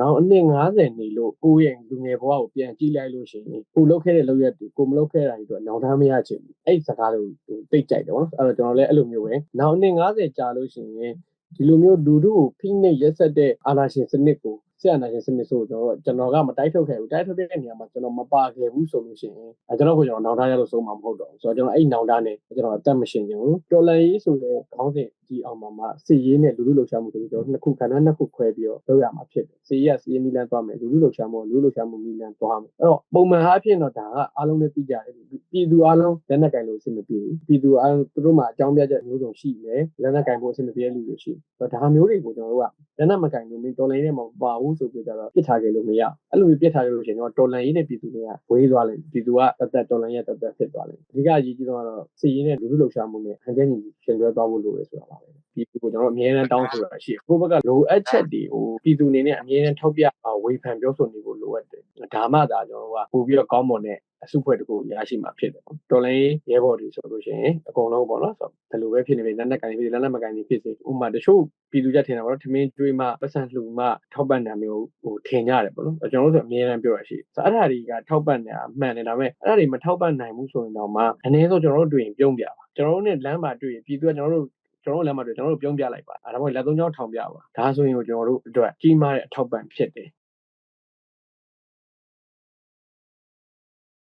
နောက်အနှစ်90နေလို့ကိုယ့်ရဲ့လူငယ်ဘဝကိုပြန်ကြည့်လိုက်လို့ရှိရင်ကိုလုပ်ခဲ့တဲ့လုပ်ရက်တွေကိုမလုပ်ခဲ့တာတွေအတွက်နောင်တမ်းမရချင်ဘူးအဲ့ဒီစကားတွေကိုတိတ်ကြိုက်တယ်ဗောနော်အဲ့တော့ကျွန်တော်လည်းအဲ့လိုမျိုးပဲနောက်အနှစ်90ကြာလို့ရှိရင်ဒီလိုမျိုးလူတို့ကိုဖိနှိပ်ရက်ဆက်တဲ့အာဏာရှင်စနစ်ကိုဆရာနာရှင်စနစ်ဆိုကျွန်တော်ကျွန်တော်ကမတိုက်ထုတ်ခဲ့ဘူးတိုက်ထုတ်တဲ့နေရာမှာကျွန်တော်မပါခဲ့ဘူးဆိုလို့ရှိရင်အဲကျွန်တော်ကိုကျွန်တော်နောင်တရလို့ဆုံးမှာမဟုတ်တော့ဘူးဆိုတော့ကျွန်တော်အဲ့နောင်တနဲ့ကျွန်တော်အသက်မရှင်ချင်ဘူးတော်လန်ရေးဆိုတဲ့ခေါင်းစဉ် ဒီအောင်မှာမှစီရေးနဲ့လူလူလှုပ်ရှားမှုတွေကျွန်တော်နှစ်ခုခန္ဓာနှစ်ခုခွဲပြီးတော့လုပ်ရမှာဖြစ်တယ်စီရေးကစီရေးနီလန်သွားမယ်လူလူလှုပ်ရှားမှုလူလူလှုပ်ရှားမှုနီလန်သွားမယ်အဲ့တော့ပုံမှန်အားဖြင့်တော့ဒါကအားလုံးလည်းသိကြတယ်ပြည်သူအားလုံးလက်နက်ကင်လို့အဆင်မပြေဘူးပြည်သူအားလုံးသူတို့မှာအကြောင်းပြချက်မျိုးစုံရှိတယ်လက်နက်ကင်ဖို့အဆင်မပြေတဲ့လူတွေရှိတယ်ဒါမျိုးတွေကိုကျွန်တော်တို့ကလက်နက်မကင်လို့မင်းတော်လိုင်းနဲ့မပါဘူးဆိုပြီးတော့ပြစ်ထားခဲ့လို့မရအဲ့လိုပြစ်ထားခဲ့လို့ရှိရင်တော့တော်လိုင်းရေးနဲ့ပြည်သူတွေကဝေးသွားလိမ့်ပြည်သူကတသက်တော်လိုင်းရဲ့တသက်ဖြစ်သွားလိမ့်အဓိကအရေးကြီးဆုံးကတော့စီရေးနဲ့လူလူလှုပ်ရှားမှုနဲ့ဟန်ချက်ညီရှင်တွဲသွားဖို့လိုတယ်ဆိုတာပါပဲပြည်သူကိုကျွန်တော်အမြဲတမ်းတောင်းဆိုတာရှိကိုယ့်ဘက်ကလိုအပ်ချက်တွေကိုပြည်သူအနေနဲ့အမြဲတမ်းထောက်ပြဝေဖန်ပြောဆိုနေဖို့လိုအပ်တယ်ဒါမှသာကျွန်တော်တို့ကပို့ပြီးတော့ကောင်းမွန်တဲ့အစုဖွဲ့တကူရရှိမှာဖြစ်တယ်ပေါ့တော်လိုင်းရဲဘော်တွေဆိုလို့ရှိရင်အကုန်လုံးပေါ့နော်ဆိုတော့ဘယ်လိုပဲဖြစ်နေပြီလက်နက်ကန်ဖြစ်လက်နက်မကန်ဖြစ်စေဥမာတချို့ပြည်သူကြထင်တာပေါ့နော်ထမင်းတွေးမှပတ်စံလှူမှထောက်ပံ့တာမျိုးဟိုထင်ကြတယ်ပေါ့နော်ကျွန်တော်တို့ဆိုအမြဲတမ်းပြောရရှိဆိုတော့အဲ့ဒါတွေကထောက်ပံ့နေတာမှန်တယ်ဒါပေမဲ့အဲ့ဒါတွေမထောက်ပံ့နိုင်ဘူးဆိုရင်တော့မှအနည်းဆုံးကျွန်တော်တို့တွေ့ရင်ပြုံးပြပါကျွန်တော်တို့နဲ့လမ်းမှာတွေ့ရင်ပြည်သူကကျွန်တော်တို့ ကျွန်တော်တို့လမ်းမှာတွေ့ကျွန်တော်တို့ပြုံးပြလိုက်ပါအဲဒါမှမဟုတ်လက်သုံးချောင်းထောင်ပြပါဒါဆိုရင်ကိုကျွန်တော်တို့အတွက်ကြီးမားတဲ့အထောက်ပံ့ဖြစ်တယ်